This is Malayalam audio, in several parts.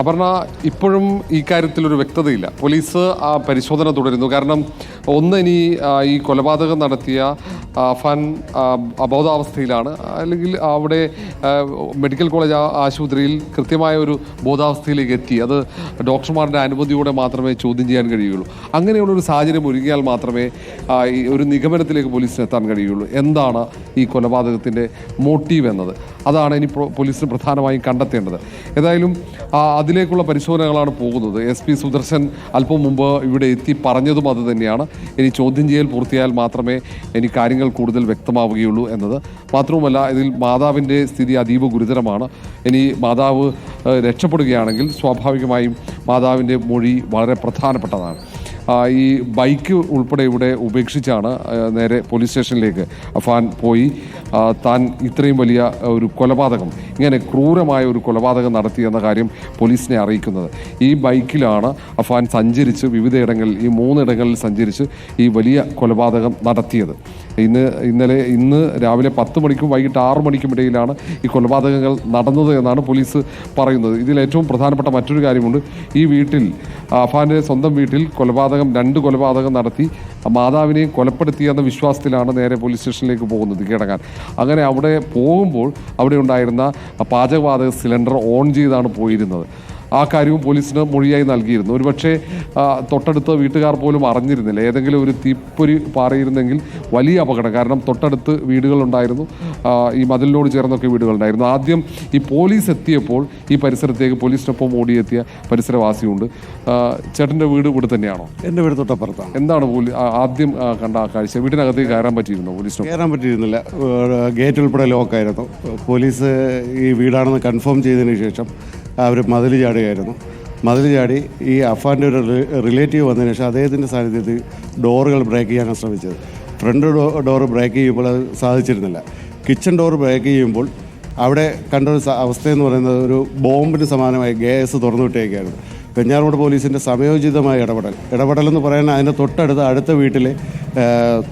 അപർണ ഇപ്പോഴും ഈ കാര്യത്തിൽ ഒരു വ്യക്തതയില്ല. പോലീസ് ആ പരിശോധന തുടരുന്നു. കാരണം ഒന്ന് ഇനി ഈ കൊലപാതകം നടത്തിയ ഫാൻ അബോധാവസ്ഥയിലാണ്. അല്ലെങ്കിൽ അവിടെ മെഡിക്കൽ കോളേജ് ആശുപത്രിയിൽ കൃത്യമായ ഒരു ബോധാവസ്ഥയിലേക്ക് എത്തി. അത് ഡോക്ടർമാരുടെ അനുമതിയോടെ മാത്രമേ ചോദ്യം ചെയ്യാൻ കഴിയുള്ളൂ അങ്ങനെയുള്ള ഒരു സാഹചര്യം ഒരുങ്ങിയാൽ മാത്രമേ ഒരു നിഗമനത്തിലേക്ക് പോലീസിന് എത്താൻ കഴിയുള്ളൂ എന്താണ് ഈ കൊലപാതകത്തിന്റെ മോട്ടീവ് എന്നത്? അതാണ് ഇനി പോലീസിന് പ്രധാനമായും കണ്ടെത്തേണ്ടത്. ഏതായാലും അതിലേക്കുള്ള പരിശോധനകളാണ് പോകുന്നത്. എസ് പി സുദർശൻ അല്പം മുമ്പ് ഇവിടെ എത്തി പറഞ്ഞതും അത് തന്നെയാണ്. ഇനി ചോദ്യം ചെയ്യൽ പൂർത്തിയായാൽ മാത്രമേ ഇനി കാര്യങ്ങൾ കൂടുതൽ വ്യക്തമാവുകയുള്ളൂ എന്നത്. മാത്രവുമല്ല ഇതിൽ മാതാവിന്റെ സ്ഥിതി അതീവ ഗുരുതരമാണ്. ഇനി മാതാവ് രക്ഷപ്പെടുകയാണെങ്കിൽ സ്വാഭാവികമായും മാതാവിന്റെ മൊഴി വളരെ പ്രധാനപ്പെട്ടതാണ്. ഈ ബൈക്ക് ഉൾപ്പെടെ ഇവിടെ ഉപേക്ഷിച്ചാണ് നേരെ പോലീസ് സ്റ്റേഷനിലേക്ക് അഫാൻ പോയി. താൻ ഇത്രയും വലിയ ഒരു കൊലപാതകം ഇങ്ങനെ ക്രൂരമായ ഒരു കൊലപാതകം നടത്തിയെന്ന കാര്യം പോലീസിനെ അറിയിക്കുന്നത്. ഈ ബൈക്കിലാണ് അഫാൻ സഞ്ചരിച്ച് വിവിധയിടങ്ങളിൽ ഈ മൂന്നിടങ്ങളിൽ സഞ്ചരിച്ച് ഈ വലിയ കൊലപാതകം നടത്തിയത്. ഇന്ന് ഇന്നലെ ഇന്ന് രാവിലെ പത്ത് മണിക്കും വൈകിട്ട് ആറു മണിക്കും ഇടയിലാണ് ഈ കൊലപാതകങ്ങൾ നടന്നത് എന്നാണ് പോലീസ് പറയുന്നത്. ഇതിൽ ഏറ്റവും പ്രധാനപ്പെട്ട മറ്റൊരു കാര്യമുണ്ട് ഈ വീട്ടിൽ അഫാന്റെ സ്വന്തം വീട്ടിൽ കൊലപാതകം രണ്ട് കൊലപാതകം നടത്തി മാതാവിനെയും കൊലപ്പെടുത്തിയെന്ന വിശ്വാസത്തിലാണ് നേരെ പോലീസ് സ്റ്റേഷനിലേക്ക് പോകുന്നത് കീഴടങ്ങാൻ. അങ്ങനെ അവിടെ പോകുമ്പോൾ അവിടെ ഉണ്ടായിരുന്ന പാചകവാതക സിലിണ്ടർ ഓൺ ചെയ്താണ് പോയിരുന്നത്. ആ കാര്യവും പോലീസിന് മൊഴിയായി നൽകിയിരുന്നു. ഒരുപക്ഷെ തൊട്ടടുത്ത് വീട്ടുകാർ പോലും അറിഞ്ഞിരുന്നില്ല. ഏതെങ്കിലും ഒരു തീപ്പൊരി പാറിയിരുന്നെങ്കിൽ വലിയ അപകടം. കാരണം തൊട്ടടുത്ത് വീടുകളുണ്ടായിരുന്നു. ഈ മതിലിനോട് ചേർന്നൊക്കെ വീടുകളുണ്ടായിരുന്നു. ആദ്യം ഈ പോലീസ് എത്തിയപ്പോൾ ഈ പരിസരത്തേക്ക് പോലീസിനൊപ്പം ഓടിയെത്തിയ പരിസരവാസിയുണ്ട്. ചേട്ടന്റെ വീട് ഇവിടെ തന്നെയാണോ? എന്റെ വീട് തൊട്ടപ്പുറത്താണ്. എന്താണ് പോലീസ് ആദ്യം കണ്ട ആ കാഴ്ച? വീട്ടിനകത്തേക്ക് കയറാൻ പറ്റിയിരുന്നു പോലീസിന് കയറാൻ പറ്റിയിരുന്നില്ല. ഗേറ്റ് ഉൾപ്പെടെ ലോക്കായിരുന്നു. പോലീസ് ഈ വീടാണെന്ന് കൺഫേം ചെയ്തതിന് ശേഷം അവർ മതിൽ ചാടുകയായിരുന്നു. മതിൽ ചാടി ഈ അഫാന്റെ ഒരു റിലേറ്റീവ് വന്നതിന് ശേഷം അദ്ദേഹത്തിന്റെ സാന്നിധ്യത്തിൽ ഡോറുകൾ ബ്രേക്ക് ചെയ്യാനാണ് ശ്രമിച്ചത്. ഫ്രണ്ട് ഡോ ഡോറ് ബ്രേക്ക് ചെയ്യുമ്പോൾ അത് സാധിച്ചിരുന്നില്ല. കിച്ചൺ ഡോർ ബ്രേക്ക് ചെയ്യുമ്പോൾ അവിടെ കണ്ട ഒരു സ- അവസ്ഥയെന്ന് പറയുന്നത് ഒരു ബോംബിന് സമാനമായി ഗ്യാസ് തുറന്നു വിട്ടേക്കായിരുന്നു. വെഞ്ഞാറമൂട് പോലീസിന്റെ സമയോചിതമായ ഇടപെടൽ. എന്ന് പറയാൻ അതിന്റെ തൊട്ടടുത്ത് അടുത്ത വീട്ടിലെ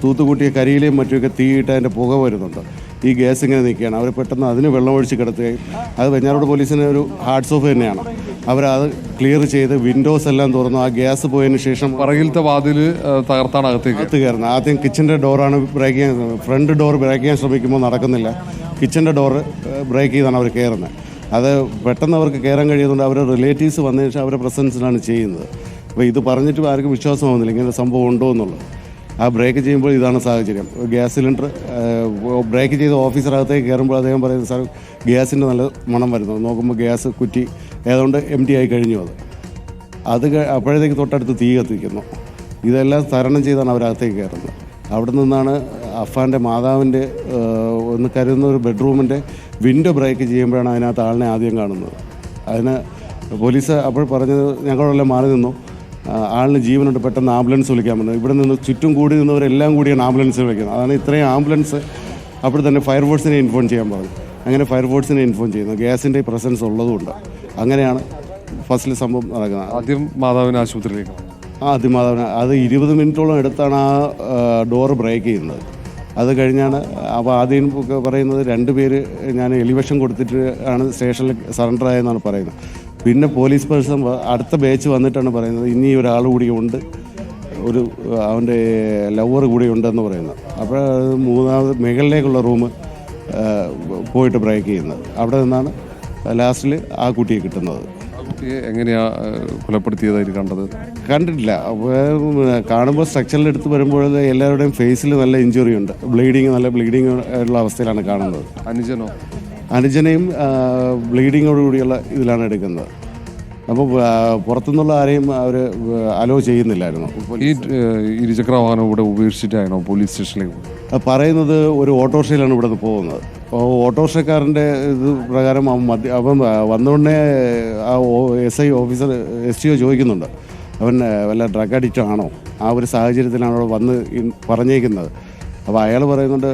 തൂത്തുകൂട്ടിയ കരിയിലെയും മറ്റുമൊക്കെ തീയിട്ട് അതിന്റെ പുക വരുന്നുണ്ട്. ഈ ഗ്യാസ് ഇങ്ങനെ നിൽക്കുകയാണ്. അവർ പെട്ടെന്ന് അതിന് വെള്ളം ഒഴിച്ച് കിടത്തുകയും അത് വെഞ്ഞാറോട് പോലീസിന് ഒരു ഹാർട്സ് ഓഫ് തന്നെയാണ്. അവരത് ക്ലിയർ ചെയ്ത് വിൻഡോസ് എല്ലാം തുറന്നു. ആ ഗ്യാസ് പോയതിന് ശേഷം പറകിലത്തെ വാതിൽ തകർത്താണ് അകത്തേക്ക്. അകത്ത് കയറുന്നത്. ആദ്യം കിച്ചന്റെ ഡോറാണ് ബ്രേക്ക് ചെയ്യാൻ ഫ്രണ്ട് ഡോർ ബ്രേക്ക് ചെയ്യാൻ ശ്രമിക്കുമ്പോൾ നടക്കുന്നില്ല. കിച്ചന്റെ ഡോറ് ബ്രേക്ക് ചെയ്താണ് അവർ കയറുന്നത്. അത് പെട്ടെന്ന് അവർക്ക് കയറാൻ കഴിയുന്നുണ്ട് അവരുടെ റിലേറ്റീവ്സ് വന്നതിന് ശേഷം അവരുടെ പ്രസൻസിലാണ് ചെയ്യുന്നത്. അപ്പോൾ ഇത് പറഞ്ഞിട്ട് ആർക്കും വിശ്വാസമാവുന്നില്ല ഇങ്ങനെ സംഭവം ഉണ്ടോ എന്നുള്ളത്. ആ ബ്രേക്ക് ചെയ്യുമ്പോൾ ഇതാണ് സാഹചര്യം. ഗ്യാസ് സിലിണ്ടർ ബ്രേക്ക് ചെയ്ത് ഓഫീസറകത്തേക്ക് കയറുമ്പോൾ അദ്ദേഹം പറയുന്നത് സാർ ഗ്യാസിന്റെ നല്ല മണം വരുന്നു. നോക്കുമ്പോൾ ഗ്യാസ് കുറ്റി ഏതുകൊണ്ട് എം ടി ആയി കഴിഞ്ഞു അത്. അത് അപ്പോഴത്തേക്ക് തൊട്ടടുത്ത് തീ കത്തിക്കുന്നു. ഇതെല്ലാം തരണം ചെയ്താണ് അവരകത്തേക്ക് കയറുന്നത്. അവിടെ നിന്നാണ് അഫാന്റെ മാതാവിന്റെ ഒന്ന് കരുതുന്ന ഒരു ബെഡ്റൂമിന്റെ വിൻഡോ ബ്രേക്ക് ചെയ്യുമ്പോഴാണ് അതിനകത്ത് ആളിനെ ആദ്യം കാണുന്നത്. അതിന് പോലീസ് അപ്പോൾ പറഞ്ഞത് ഞങ്ങളെല്ലാം മാറി നിന്നു. ആളിന് ജീവനുണ്ട് പെട്ടെന്ന് ആംബുലൻസ് വിളിക്കാൻ പറ്റും ഇവിടെ നിന്ന് ചുറ്റും കൂടി നിന്നവരെല്ലാം കൂടിയാണ് ആംബുലൻസ് വിളിക്കുന്നത്. അതാണ് ഇത്രയും ആംബുലൻസ് അപ്പോൾ തന്നെ ഫയർഫോഴ്സിനെ ഇൻഫോം ചെയ്യാൻ പറഞ്ഞു. അങ്ങനെ ഫയർഫോഴ്സിനെ ഇൻഫോം ചെയ്യുന്നു. ഗ്യാസിന്റെ പ്രസൻസ് ഉള്ളതുകൊണ്ട്. അങ്ങനെയാണ് ഫസ്റ്റിൽ സംഭവം നടക്കുന്നത്. ആദ്യം മാതാവിനെ ആശുപത്രിയിലേക്ക് ആ മാതാവിന് അത് ഇരുപത് മിനിറ്റോളം എടുത്താണ് ആ ഡോർ ബ്രേക്ക് ചെയ്യുന്നത്. അത് കഴിഞ്ഞാണ് അപ്പോൾ ആദ്യം പറയുന്നത് രണ്ട് പേര് ഞാൻ എലിവേഷൻ കൊടുത്തിട്ട് ആണ് സ്റ്റേഷനിൽ സറണ്ടർ ആയെന്നാണ് പറയുന്നത്. പിന്നെ പോലീസ് പേഴ്സൺ അടുത്ത ബാച്ച് വന്നിട്ടാണ് പറയുന്നത് ഇനി ഒരാൾ കൂടി ഉണ്ട്. ഒരു അവന്റെ ലവർ കൂടി ഉണ്ടെന്ന് പറയുന്നത്. അപ്പോൾ മൂന്നാമത് മുകളിലേക്കുള്ള റൂം പോയിട്ട് ബ്രേക്ക് ചെയ്യുന്നത്. അവിടെ നിന്നാണ് ലാസ്റ്റിൽ ആ കുട്ടിയെ കിട്ടുന്നത്. എങ്ങനെയാ കൊലപ്പെടുത്തിയതായിട്ട് കണ്ടത്? കണ്ടിട്ടില്ല. കാണുമ്പോൾ സ്ട്രക്ചറിൽ എടുത്ത് വരുമ്പോൾ എല്ലാവരുടെയും ഫേസിൽ നല്ല ഇഞ്ചുറി ഉണ്ട്. ബ്ലീഡിങ് നല്ല ബ്ലീഡിങ് ഉള്ള അവസ്ഥയിലാണ് കാണുന്നത്. അനുജനോ? അനുജനെയും ബ്ലീഡിങ്ങോടുകൂടിയുള്ള ഇതിലാണ് എടുക്കുന്നത്. അപ്പോൾ പുറത്തുനിന്നുള്ള ആരെയും അവർ അലോ ചെയ്യുന്നില്ലായിരുന്നു. ഈ ഇരുചക്ര വാഹനം ഇവിടെ ഉപേക്ഷിച്ചിട്ടാണോ പോലീസ് സ്റ്റേഷനിലേക്ക് പറയുന്നത് ഒരു ഓട്ടോറിക്ഷയിലാണ് ഇവിടെ നിന്ന് പോകുന്നത്. അപ്പോൾ ഓട്ടോറിക്ഷക്കാരന്റെ ഇത് പ്രകാരം അവൻ മദ്യ അവൻ വന്നുകൊണ്ടേ ആ S I officer S T O ചോദിക്കുന്നുണ്ട്. അവൻ വല്ല ഡ്രഗ് അഡിക്റ്റ് ആണോ? ആ ഒരു സാഹചര്യത്തിലാണ് അവിടെ വന്ന് പറഞ്ഞേക്കുന്നത്. അപ്പോൾ അയാൾ പറയുന്നുണ്ട്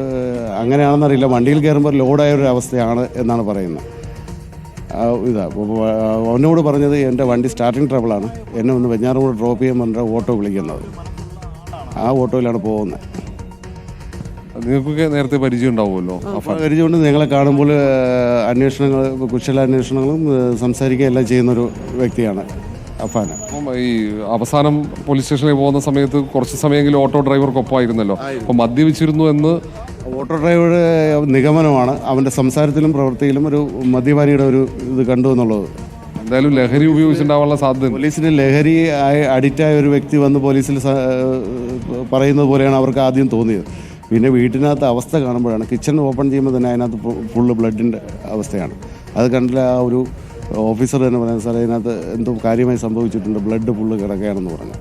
അങ്ങനെയാണെന്നറിയില്ല വണ്ടിയിൽ കയറുമ്പോൾ ലോഡായ ഒരു അവസ്ഥയാണ് എന്നാണ് പറയുന്നത്. ഇതാ അവനോട് പറഞ്ഞത് എന്റെ വണ്ടി സ്റ്റാർട്ടിങ് ട്രബിളാണ് എന്നെ ഒന്ന് വെഞ്ഞാറുകൂടെ ഡ്രോപ്പ് ചെയ്യാൻ പറഞ്ഞ ഓട്ടോ വിളിക്കുന്നത്. ആ ഓട്ടോയിലാണ് പോകുന്നത്. നിങ്ങൾക്കൊക്കെ നേരത്തെ പരിചയം ഉണ്ടാവുമല്ലോ? പരിചയമുണ്ട്. നിങ്ങളെ കാണുമ്പോൾ അന്വേഷണങ്ങൾ കുശല അന്വേഷണങ്ങളും സംസാരിക്കുകയും എല്ലാം ചെയ്യുന്നൊരു വ്യക്തിയാണ്. അപ്പം ഈ അവസാനം പോലീസ് സ്റ്റേഷനിൽ പോകുന്ന സമയത്ത് കുറച്ച് സമയമെങ്കിലും ഓട്ടോ ഡ്രൈവർക്കൊപ്പമായിരുന്നല്ലോ. അപ്പം മദ്യപിച്ചിരുന്നു എന്ന് ഓട്ടോ ഡ്രൈവറുടെ നിഗമനമാണ്. അവന്റെ സംസാരത്തിലും പ്രവൃത്തിയിലും ഒരു മദ്യപാനിയുടെ ഒരു ഇത് കണ്ടു എന്നുള്ളത്. എന്തായാലും ലഹരി ഉപയോഗിച്ചിട്ടുണ്ടാവാനുള്ള സാധ്യത പോലീസിന് ലഹരി ആയി അഡിക്റ്റായ ഒരു വ്യക്തി വന്ന് പോലീസിൽ സ- പറയുന്നത് പോലെയാണ് അവർക്ക് ആദ്യം തോന്നിയത്. പിന്നെ വീട്ടിനകത്ത് അവസ്ഥ കാണുമ്പോഴാണ്. കിച്ചൺ ഓപ്പൺ ചെയ്യുമ്പോൾ തന്നെ അതിനകത്ത് ഫുള്ള് ബ്ലഡിന്റെ അവസ്ഥയാണ്. അത് കണ്ടില്ല ആ ഒരു ഓഫീസർ തന്നെ പറയുന്നത് സാറേ ഇതിനകത്ത് എന്തോ കാര്യമായി സംഭവിച്ചിട്ടുണ്ട് ബ്ലഡ് ഫുള്ള് കിടക്കുകയാണെന്ന് പറഞ്ഞു.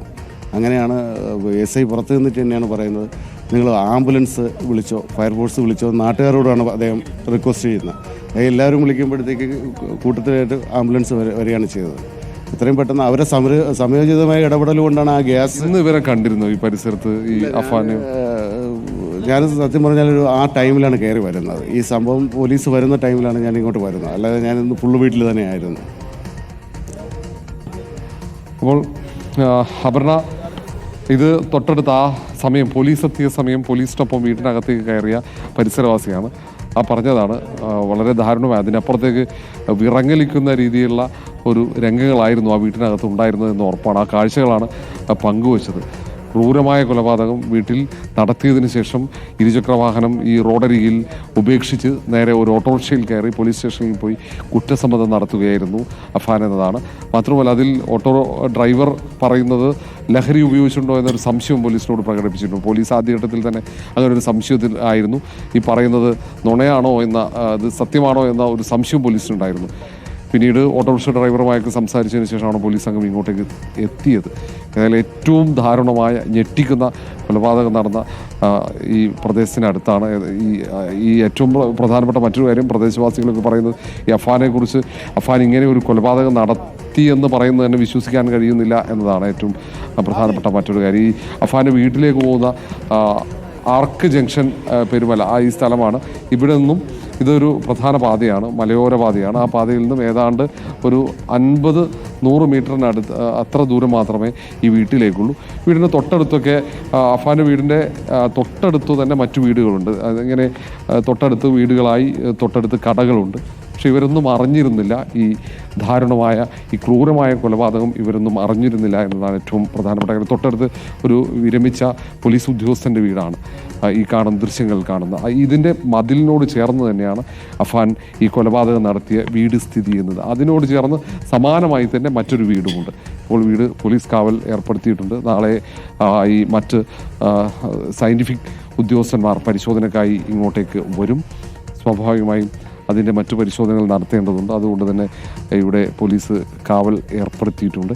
അങ്ങനെയാണ് എസ് ഐ പുറത്ത് നിന്നിട്ട് തന്നെയാണ് പറയുന്നത്. നിങ്ങൾ ആംബുലൻസ് വിളിച്ചോ ഫയർഫോഴ്സ് വിളിച്ചോ നാട്ടുകാരോടാണ് അദ്ദേഹം റിക്വസ്റ്റ് ചെയ്യുന്നത്. എല്ലാവരും വിളിക്കുമ്പോഴത്തേക്ക് കൂട്ടത്തിലായിട്ട് ആംബുലൻസ് വര- വരികയാണ് ചെയ്തത്. ഇത്രയും പെട്ടെന്ന് അവരെ സമര സമയോചിതമായ ഇടപെടൽ കൊണ്ടാണ് ആ ഗ്യാസ് ഇന്ന് ഇവരെ കണ്ടിരുന്നു ഈ പരിസരത്ത് ഈ അഫാന്? ഞാൻ സത്യം പറഞ്ഞാൽ ഒരു ആ ടൈമിലാണ് കയറി വരുന്നത്. ഈ സംഭവം പോലീസ് വരുന്ന ടൈമിലാണ് ഞാൻ ഇങ്ങോട്ട് വരുന്നത്. അല്ലാതെ ഞാൻ ഇന്ന് ഫുള്ള് വീട്ടിൽ തന്നെയായിരുന്നു. അപ്പോൾ അപർണ ഇത് തൊട്ടടുത്ത ആ സമയം പോലീസ് എത്തിയ സമയം പോലീസിനൊപ്പം വീട്ടിനകത്തേക്ക് കയറിയ പരിസരവാസിയാണ്. ആ പറഞ്ഞതാണ് വളരെ ദാരുണമായി അതിനപ്പുറത്തേക്ക് വിറങ്ങലിക്കുന്ന രീതിയിലുള്ള ഒരു രംഗങ്ങളായിരുന്നു ആ വീട്ടിനകത്ത് ഉണ്ടായിരുന്നത് എന്ന് ഉറപ്പാണ്. ആ കാഴ്ചകളാണ് പങ്കുവച്ചത്. ക്രൂരമായ കൊലപാതകം വീട്ടിൽ നടത്തിയതിനു ശേഷം ഇരുചക്രവാഹനം ഈ റോഡരികിൽ ഉപേക്ഷിച്ച് നേരെ ഒരു ഓട്ടോറിക്ഷയിൽ കയറി പോലീസ് സ്റ്റേഷനിൽ പോയി കുറ്റസമ്മതം നടത്തുകയായിരുന്നു അഫാൻ എന്നതാണ്. മാത്രമല്ല അതിൽ ഓട്ടോ ഡ്രൈവർ പറയുന്നത് ലഹരി ഉപയോഗിച്ചിട്ടുണ്ടോ എന്നൊരു സംശയം പോലീസിനോട് പ്രകടിപ്പിച്ചിട്ടുണ്ട് പോലീസ് ആദ്യഘട്ടത്തിൽ തന്നെ അങ്ങനെ ഒരു സംശയത്തിൽ ആയിരുന്നു. ഈ പറയുന്നത് നുണയാണോ എന്ന അത് സത്യമാണോ എന്ന ഒരു സംശയം പോലീസിനുണ്ടായിരുന്നു. പിന്നീട് ഓട്ടോറിക്ഷ ഡ്രൈവറുമായൊക്കെ സംസാരിച്ചതിന് ശേഷമാണ് പോലീസ് സംഘം ഇങ്ങോട്ടേക്ക് എത്തിയത്. ഏതായാലും ഏറ്റവും ദാരുണമായ ഞെട്ടിക്കുന്ന കൊലപാതകം നടന്ന ഈ പ്രദേശത്തിനടുത്താണ്. ഈ ഈ ഏറ്റവും പ്ര- പ്രധാനപ്പെട്ട മറ്റൊരു കാര്യം പ്രദേശവാസികളൊക്കെ പറയുന്നത് ഈ അഫാനെക്കുറിച്ച് അഫാൻ ഇങ്ങനെ ഒരു കൊലപാതകം നടത്തി എന്ന് പറയുന്നത് തന്നെ വിശ്വസിക്കാൻ കഴിയുന്നില്ല എന്നതാണ് ഏറ്റവും പ്രധാനപ്പെട്ട മറ്റൊരു കാര്യം. ഈ അഫാന്റെ വീട്ടിലേക്ക് പോകുന്ന ആർക്ക് ജംഗ്ഷൻ പെരുമല ആ ഈ സ്ഥലമാണ്. ഇവിടെ നിന്നും ഇതൊരു പ്രധാന പാതയാണ് മലയോര പാതയാണ്. ആ പാതയിൽ നിന്നും ഏതാണ്ട് ഒരു അൻപത് നൂറ് മീറ്ററിനടുത്ത് അത്ര ദൂരം മാത്രമേ ഈ വീട്ടിലേക്കുള്ളൂ. വീടിന്റെ തൊട്ടടുത്തൊക്കെ അഫാന്റെ വീടിന്റെ തൊട്ടടുത്ത് തന്നെ മറ്റു വീടുകളുണ്ട്. അതിങ്ങനെ തൊട്ടടുത്ത് വീടുകളായി തൊട്ടടുത്ത് കടകളുണ്ട്. പക്ഷെ ഇവരൊന്നും അറിഞ്ഞിരുന്നില്ല. ഈ ദാരുണമായ ഈ ക്രൂരമായ കൊലപാതകം ഇവരൊന്നും അറിഞ്ഞിരുന്നില്ല എന്നതാണ് ഏറ്റവും പ്രധാനപ്പെട്ട കാര്യം. തൊട്ടടുത്ത് ഒരു വിരമിച്ച പോലീസ് ഉദ്യോഗസ്ഥന്റെ വീടാണ് ഈ കാണുന്ന ദൃശ്യങ്ങൾ കാണുന്ന. ഇതിന്റെ മതിലിനോട് ചേർന്ന് തന്നെയാണ് അഫാൻ ഈ കൊലപാതകം നടത്തിയ വീട് സ്ഥിതി ചെയ്യുന്നത്. അതിനോട് ചേർന്ന് സമാനമായി തന്നെ മറ്റൊരു വീടുമുണ്ട്. ഇപ്പോൾ വീട് പോലീസ് കാവൽ ഏർപ്പെടുത്തിയിട്ടുണ്ട്. നാളെ ഈ മറ്റ് സയന്റിഫിക് ഉദ്യോഗസ്ഥന്മാർ പരിശോധനക്കായി ഇങ്ങോട്ടേക്ക് വരും. സ്വാഭാവികമായും അതിന്റെ മറ്റു പരിശോധനകൾ നടത്തേണ്ടതുണ്ട്. അതുകൊണ്ട് തന്നെ ഇവിടെ പോലീസ് കാവൽ ഏർപ്പെടുത്തിയിട്ടുണ്ട്.